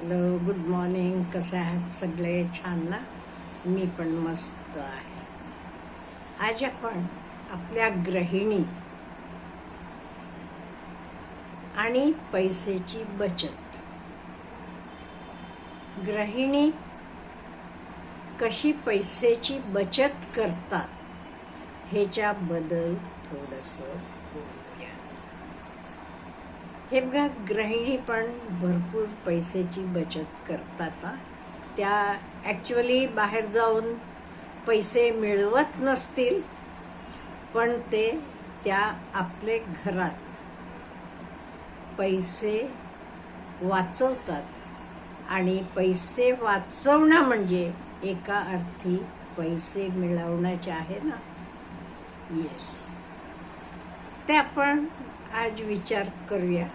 Hello good morning. कसे आहात सगळे? छान ना मी पण मस्त आहे. आज आपण आपल्या गृहिणी आणि पैसेची बचत. गृहिणी कशी पैसेची बचत करतात ह्याच्याबद्दल थोडंसं बोलू. हे बघा गृहिणी पण भरपूर पैशाची बचत करतात त्या ॲक्च्युअली बाहेर जाऊन पैसे मिळवत नसतील पण ते त्या आपले घरात पैसे वाचवतात. आणि पैसे वाचवणं म्हणजे एका अर्थी पैसे मिळवण्याचे आहे ना? येस ते आपण आज विचार करूया.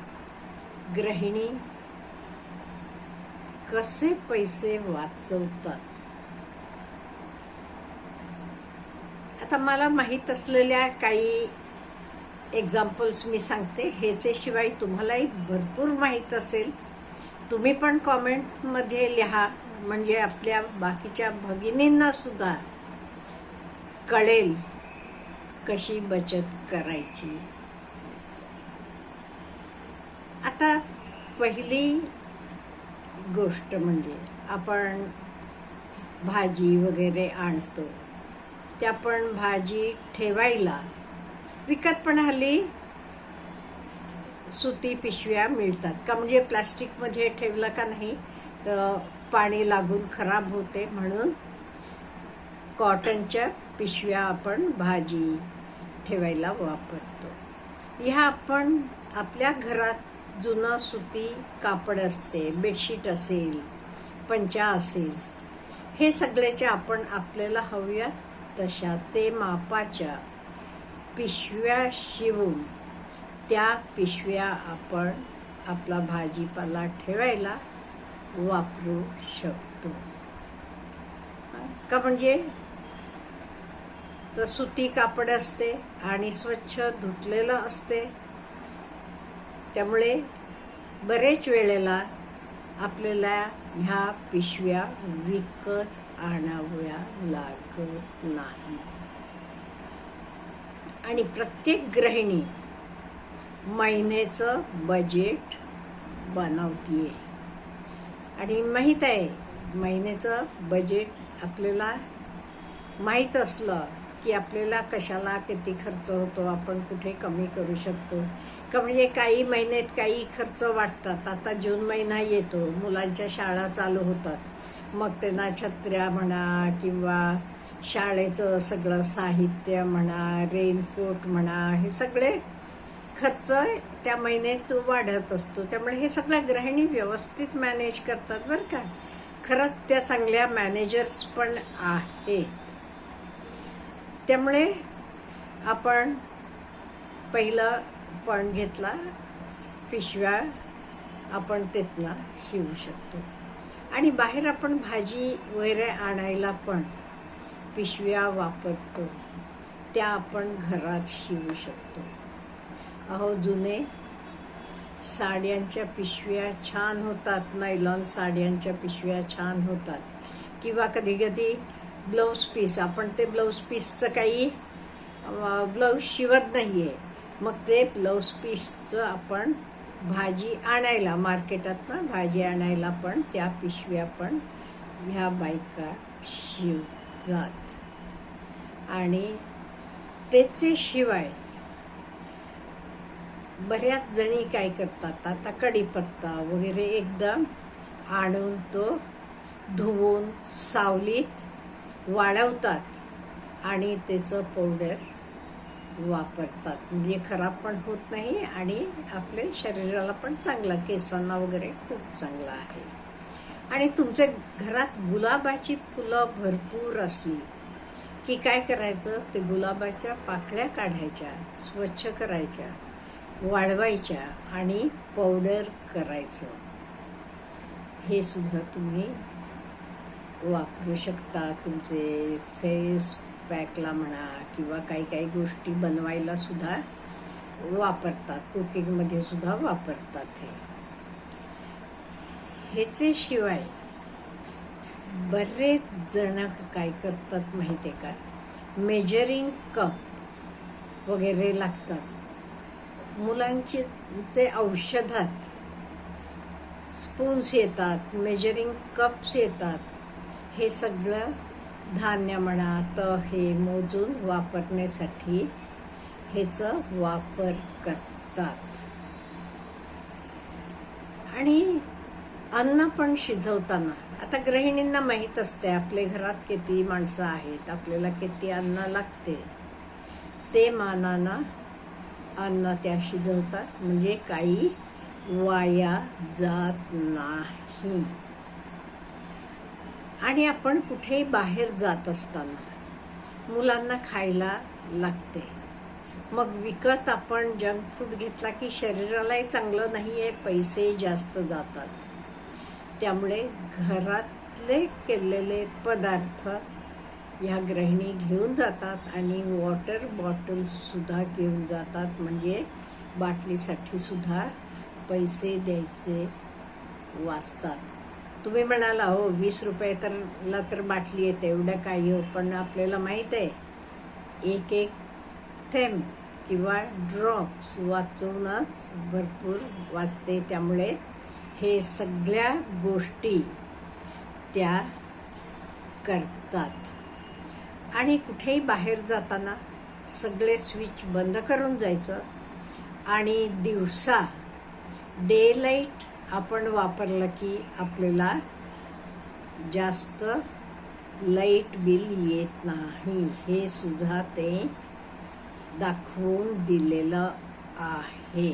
गृहिणी कसे पैसे वाचवतात? आता मला माहीत असलेल्या काही एक्झाम्पल्स मी सांगते. ह्याच्याशिवाय तुम्हालाही भरपूर माहीत असेल. तुम्ही पण कॉमेंटमध्ये लिहा. म्हणजे आपल्या बाकीच्या भगिनींना सुद्धा कळेल कशी बचत करायची. आता पहिली गोष्ट म्हणजे आपण भाजी वगैरे आणतो. त्या पण भाजी ठेवायला विकत पण हल्ली सुती पिशव्या मिळतात. का म्हणजे प्लास्टिकमध्ये ठेवलं का नाही तर पाणी लागून खराब होते म्हणून कॉटनच्या पिशव्या आपण भाजी ठेवायला वापरतो. ह्या आपण आपल्या घरात जुनं सुती कापड असते बेडशीट असेल पंचा असेल हे सगळ्याच्या आपण आपल्याला हव्या तशा ते मापाच्या पिशव्या शिवून त्या पिशव्या आपण आपला भाजीपाला ठेवायला वापरू शकतो. का म्हणजे? तर सुती कापड असते आणि स्वच्छ धुतलेलं असते. त्यामुळे बरेच वेळेला आपल्याला ह्या पिशव्या विकत आणाव्या लागत नाही. आणि प्रत्येक गृहिणी महिन्याचं बजेट बनवतीये. आणि माहीत आहे महिन्याचं बजेट आपल्याला माहीत असलं की आपल्याला कशाला किती खर्च होतो आपण कुठे कमी करू शकतो. का म्हणजे काही महिन्यात काही खर्च वाटतात आता जून महिना येतो मुलांच्या शाळा चालू होतात. मग त्यांना छत्र्या म्हणा किंवा शाळेचं सगळं साहित्य म्हणा रेनकोट म्हणा हे सगळे खर्च त्या महिन्यात वाढत असतो. त्यामुळे हे सगळं गृहिणी व्यवस्थित मॅनेज करतात बरं का. खरंच त्या चांगल्या मॅनेजर्स पण आहे. त्यामुळे आपण पहिलं पण घेतला पिशव्या आपण तिथला शिवू शकतो. आणि बाहेर आपण भाजी वगैरे आणायला पण पिशव्या वापरतो. त्या आपण घरात शिवू शकतो. अहो जुने साड्यांच्या पिशव्या छान होतात. नायलॉन साड्यांच्या पिशव्या छान होतात. किंवा कधी कधी ब्लाऊज पीस आपण ते ब्लाऊज पीसचं काही ब्लाऊज शिवत नाही आहे मग ते ब्लाऊज पीसचं आपण भाजी आणायला मार्केटात ना भाजी आणायला पण त्या पिशव्या पण ह्या बायका शिवतात. आणि त्याचे शिवाय बऱ्याच जणी काय करतात आता कढीपत्ता वगैरे एकदम आणून तो धुवून सावलीत वाळवतात आणि त्याचं पावडर वापरतात. म्हणजे खराब पण होत नाही आणि आपल्या शरीराला पण चांगलं केसांना वगैरे खूप चांगलं आहे. आणि तुमच्या घरात गुलाबाची फुलं भरपूर असली की काय करायचं? ते गुलाबाच्या पाकळ्या काढायच्या स्वच्छ करायच्या वाळवायच्या आणि पावडर करायचं. हे सुद्धा तुम्ही वापरू शकता तुमचे फेस पॅकला म्हणा किंवा काही काही गोष्टी बनवायला सुद्धा वापरतात. कुकिंगमध्ये सुद्धा वापरतात हे. ह्याचे शिवाय बरेच जण काय करतात माहिती आहे का? मेजरिंग कप वगैरे लागतात. मुलांचे जे औषधात स्पून्स येतात मेजरिंग कप्स येतात. हे सगळं धान्य म्हणा तर हे मोजून वापरण्यासाठी ह्याचं वापर करतात. आणि अन्न पण शिजवताना आता गृहिणींना माहीत असते आपल्या घरात किती माणसं आहेत आपल्याला किती अन्न लागते. ते मानानं अन्न त्या शिजवतात म्हणजे काही वाया जात नाही. आणि आपण कुठेही बाहेर जात असताना मुलांना खायला लागते. मग विकत आपण जंक फूड घेतला की शरीरालाही चांगलं नाही आहे पैसे जास्त जातात. त्यामुळे घरातले केलेले पदार्थ ह्या गृहिणी घेऊन जातात आणि वॉटर बॉटल्ससुद्धा घेऊन जातात. म्हणजे बाटलीसाठी सुद्धा पैसे द्यायचे वाचतात. तुम्ही म्हणाला हो वीस रुपये तर ला तर बाटली येते एवढं काही हो पण आपल्याला माहीत आहे एक एक थेंब किंवा ड्रॉप्स वाचवूनच भरपूर वाचते. त्यामुळे हे सगळ्या गोष्टी त्या करतात. आणि कुठेही बाहेर जाताना सगळे स्विच बंद करून जायचं आणि दिवसा डे लाइट आपण वापरलं की आपल्याला जास्त लाइट बिल येत नाही हे सुद्धा ते दाखवून दिलेलं आहे.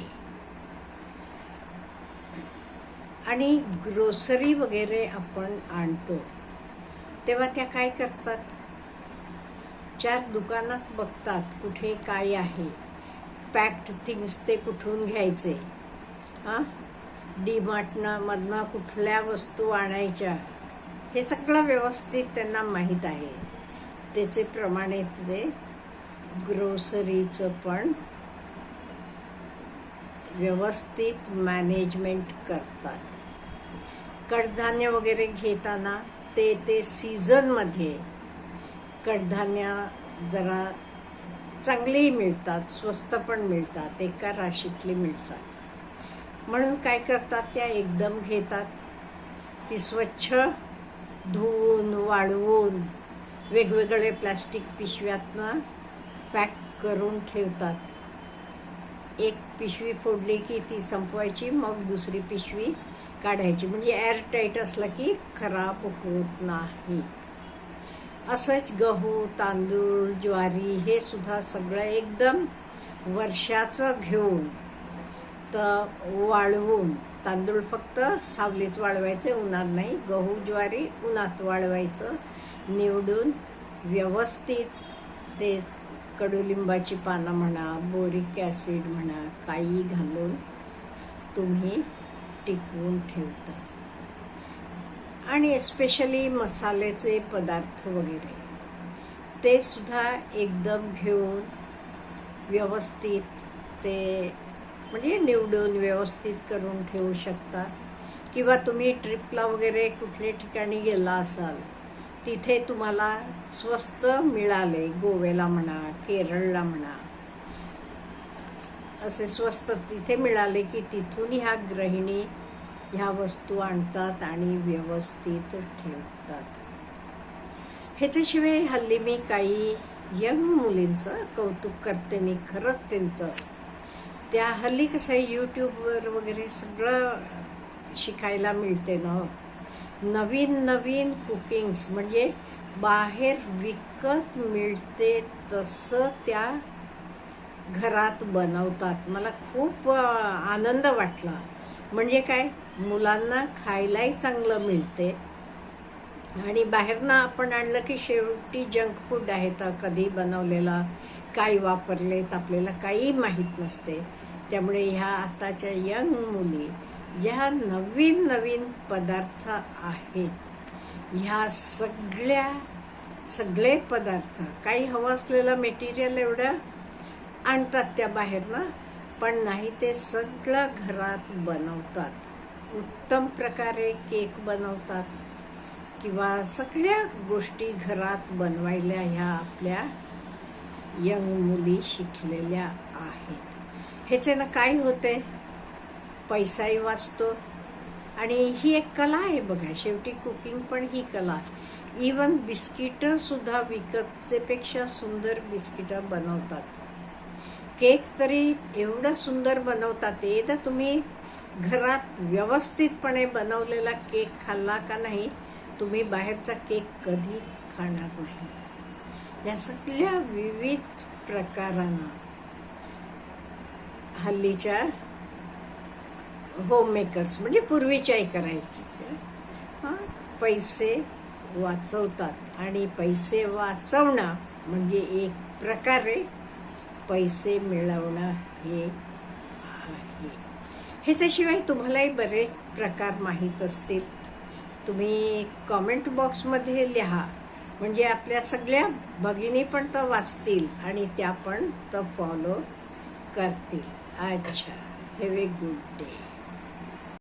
आणि ग्रोसरी वगैरे आपण आणतो तेव्हा त्या काय करतात? चार दुकानात बघतात कुठे काय आहे. पॅक्ड थिंग्स ते कुठून घ्यायचे? हां? डीमार्टनं मधनं कुठल्या वस्तू आणायच्या हे सगळं व्यवस्थित त्यांना माहीत आहे. त्याचे प्रमाणे ते ग्रोसरीचं पण व्यवस्थित मॅनेजमेंट करतात. कडधान्य वगैरे घेताना ते ते सीझनमध्ये कडधान्य जरा चांगलीही मिळतात स्वस्त पण मिळतात एका राशीतली मिळतात. म्हणून काय करतात त्या? एकदम घेतात. ती स्वच्छ धुवून वाळवून वेगवेगळे प्लास्टिक पिशव्यातनं पॅक करून ठेवतात. एक पिशवी फोडली की ती संपवायची मग दुसरी पिशवी काढायची. म्हणजे एअरटाईट असलं की खराब होत नाही. असंच गहू तांदूळ ज्वारी हे सुद्धा सगळं एकदम वर्षाचं घेऊन तर वाळवून तांदूळ फक्त सावलीत वाळवायचे उन्हात नाही गहू ज्वारी उन्हात वाळवायचं निवडून व्यवस्थित ते कडुलिंबाची पानं म्हणा बोरिक ॲसिड म्हणा काही घालून तुम्ही टिकवून ठेवता. आणि एस्पेशली मसाल्याचे पदार्थ वगैरे ते सुद्धा एकदम घेऊन व्यवस्थित ते म्हणजे निवडून व्यवस्थित करून ठेवू शकता. किंवा तुम्ही ट्रिपला वगैरे कुठल्या ठिकाणी गेला असाल तिथे तुम्हाला स्वस्त मिळाले गोव्याला म्हणा केरळला म्हणा. असे स्वस्त तिथे मिळाले की तिथून ह्या गृहिणी ह्या वस्तू आणतात आणि व्यवस्थित ठेवतात. ह्याच्याशिवाय हल्ली मी काही यंग मुलींचं कौतुक करते मी खरंच त्यांचं त्या हल्ली कसं आहे यूट्यूबवर वगैरे सगळं शिकायला मिळते ना हो. नवीन नवीन कुकिंग्स म्हणजे बाहेर विकत मिळते तसं त्या घरात बनवतात. मला खूप आनंद वाटला. म्हणजे काय मुलांना खायलाही चांगलं मिळते. आणि बाहेरनं आपण आणलं की शेवटी जंक फूड आहे तर कधी बनवलेला काय वापरलेत आपल्याला काही माहीत नसते. त्यामुळे ह्या आताच्या यंग मुली ज्या नवीन नवीन पदार्थ आहेत ह्या सगळ्या सगळे पदार्थ काही हवं असलेलं मेटेरियल एवढं आणतात त्या बाहेरनं पण नाही ते सगळं घरात बनवतात. उत्तम प्रकारे केक बनवतात किंवा सगळ्या गोष्टी घरात बनवायला ह्या आपल्या यंग मुली शिकलेल्या आहेत. ह्याच्यानं काय होते पैसाही वाचतो. आणि ही एक कला आहे बघा शेवटी कुकिंग पण ही कला. इवन बिस्किटंसुद्धा विकतचेपेक्षा सुंदर बिस्किटं बनवतात. केक तरी एवढं सुंदर बनवतात एकदा तर तुम्ही घरात व्यवस्थितपणे बनवलेला केक खाल्ला का नाही तुम्ही बाहेरचा केक कधी खाणार नाही. या सगळ्या विविध प्रकारांना हल्लीच्या होममेकर्स म्हणजे पूर्वीच्याही करायची. हां पैसे वाचवतात आणि पैसे वाचवणं म्हणजे एक प्रकारे पैसे मिळवणं हे आहे. ह्याच्याशिवाय तुम्हालाही बरेच प्रकार माहीत असतील. तुम्ही कॉमेंट बॉक्समध्ये लिहा. म्हणजे आपल्या सगळ्या भगिनी पण तर वाचतील आणि त्या पण तर फॉलो करतील. अच्छा हॅव ए गुड डे